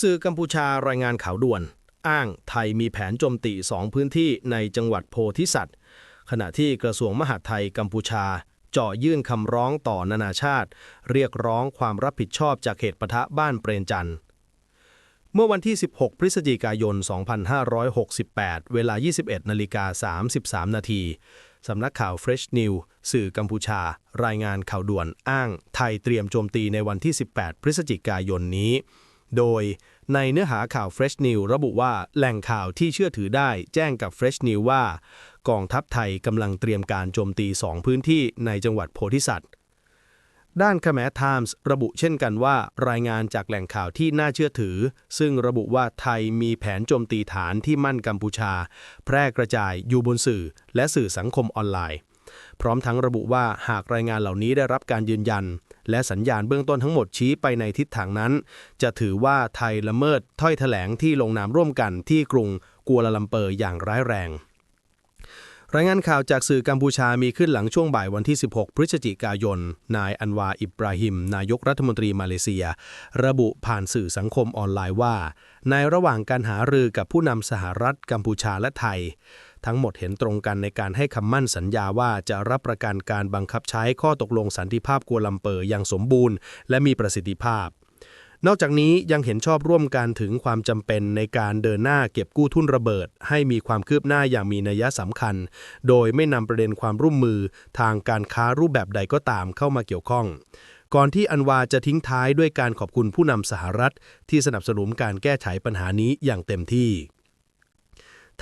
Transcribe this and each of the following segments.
สื่อกัมพูชารายงานข่าวด่วน อ้างไทยมีแผนโจมตีสองพื้นที่ในจังหวัดโพธิสัตว์ ขณะที่กระทรวงมหาดไทยกัมพูชาเจาะยื่นคำร้องต่อนานาชาติ เรียกร้องความรับผิดชอบจากเหตุปะทะบ้านเปรนจันทร์เมื่อวันที่ 16 พฤศจิกายน 2568 เวลา 21นาฬิกา33 นาทีสำนักข่าว Fresh New สื่อกัมพูชา รายงานข่าวด่วนอ้าง ไทยเตรียมโจมตีในวันที่ 18 พฤศจิกายนนี้ โดยในเนื้อหาข่าว Fresh New ระบุว่าแหล่งข่าวที่เชื่อถือได้แจ้งกับ Fresh New ว่า กองทัพไทยกำลังเตรียมการโจมตี 2 พื้นที่ในจังหวัดโพธิสัตว์ ด้านคแมไทมส์ระบุเช่นกันว่ารายงานจากแหล่งข่าวที่น่าเชื่อถือ ซึ่งระบุว่าไทยมีแผนโจมตีฐานที่มั่นกัมพูชา แพร่กระจายอยู่บนสื่อ และสื่อสังคมออนไลน์ พร้อมทั้งระบุว่าหากรายงานเหล่านี้ได้รับการยืนยัน และสัญญาณเบื้องต้นทั้งหมดชี้ไปในทิศทางนั้น จะถือว่าไทยละเมิดถ้อยแถลงที่ลงนามร่วมกันที่กรุงกัวลาลัมเปอร์อย่างร้ายแรง รายงานข่าวจากสื่อกัมพูชามีขึ้นหลังช่วงบ่ายวันที่ 16 พฤศจิกายน นายอันวาอิบราฮิม นายกรัฐมนตรีมาเลเซีย ระบุผ่านสื่อสังคมออนไลน์ว่า ในระหว่างการหารือกับผู้นำสหรัฐกัมพูชาและไทย ทั้งหมดเห็นตรงกันในการให้คำมั่นสัญญาว่าจะรับประกันการบังคับใช้ข้อตกลงสันติภาพกัวลัมเปอร์อย่างสมบูรณ์ และมีประสิทธิภาพ นอกจากนี้ยังเห็นชอบร่วมกันถึงความจำเป็นในการเดินหน้าเก็บกู้ทุนระเบิด ให้มีความคืบหน้าอย่างมีนัยสำคัญ โดยไม่นำประเด็นความร่วมมือทางการค้ารูปแบบใดก็ตามเข้ามาเกี่ยวข้อง ก่อนที่อันวาจะทิ้งท้ายด้วยการขอบคุณผู้นำสหรัฐ ที่สนับสนุนการแก้ไขปัญหานี้อย่างเต็มที่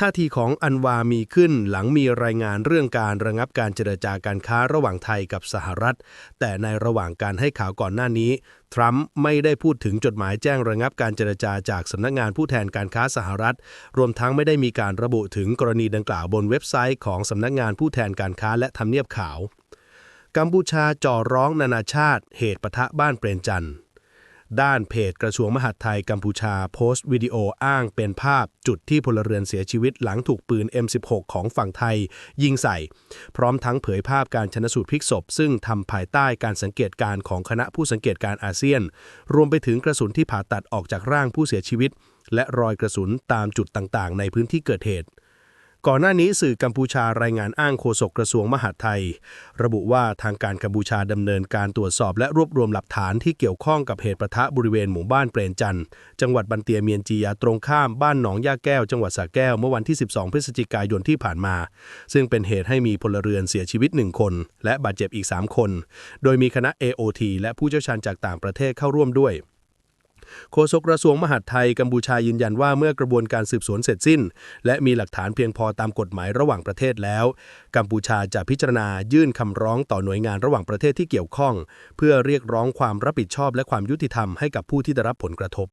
ท่าทีของอันวามีขึ้นหลังมีรายงานเรื่องการระงับการเจรจาการค้าระหว่างไทยกับสหรัฐ แต่ในระหว่างการให้ข่าวก่อนหน้านี้ ทรัมป์ไม่ได้พูดถึงจดหมายแจ้งระงับการเจรจาจากสำนักงานผู้แทนการค้าสหรัฐ รวมทั้งไม่ได้มีการระบุถึงกรณีดังกล่าวบนเว็บไซต์ของสำนักงานผู้แทนการค้าและทำเนียบขาว กัมพูชาจ่อร้องนานาชาติ เหตุปะทะบ้านเปรนจันทร์ ด้านเพจกระทรวงมหาดไทยกัมพูชาโพสต์วิดีโออ้างเป็นภาพจุดที่พลเรือนเสียชีวิตหลังถูกปืน M16 ของฝั่งไทย ยิงใส่ พร้อมทั้งเผยภาพการชนสูตรพลิกศพ ซึ่งทำภายใต้การสังเกตการของคณะผู้สังเกตการอาเซียน รวมไปถึงกระสุนที่ผ่าตัดออกจากร่างผู้เสียชีวิต และรอยกระสุนตามจุดต่างๆ ในพื้นที่เกิดเหตุ ก่อนหน้านี้สื่อกัมพูชารายงานอ้างโฆษกกระทรวงมหาดไทย ระบุว่าทางการกัมพูชาดำเนินการตรวจสอบและรวบรวมหลักฐานที่เกี่ยวข้องกับเหตุประทะบริเวณหมู่บ้านเปรนจันจังหวัดบันเตียเมียนจียาตรงข้ามบ้านหนองย่าแก้ว จังหวัดสระแก้วเมื่อวันที่ 12 พฤศจิกายนที่ผ่านมา ซึ่งเป็นเหตุให้มีพลเรือนเสียชีวิต 1 คน และบาดเจ็บอีก 3 คน โดยมีคณะ AOT และผู้เชี่ยวชาญจากต่างประเทศเข้าร่วมด้วย โฆษกกระทรวงมหาดไทยกัมพูชายืนยันว่าเมื่อกระบวนการสืบสวนเสร็จสิ้น และมีหลักฐานเพียงพอตามกฎหมายระหว่างประเทศแล้ว กัมพูชาจะพิจารณายื่นคำร้องต่อหน่วยงานระหว่างประเทศที่เกี่ยวข้อง เพื่อเรียกร้องความรับผิดชอบและความยุติธรรมให้กับผู้ที่ได้รับผลกระทบ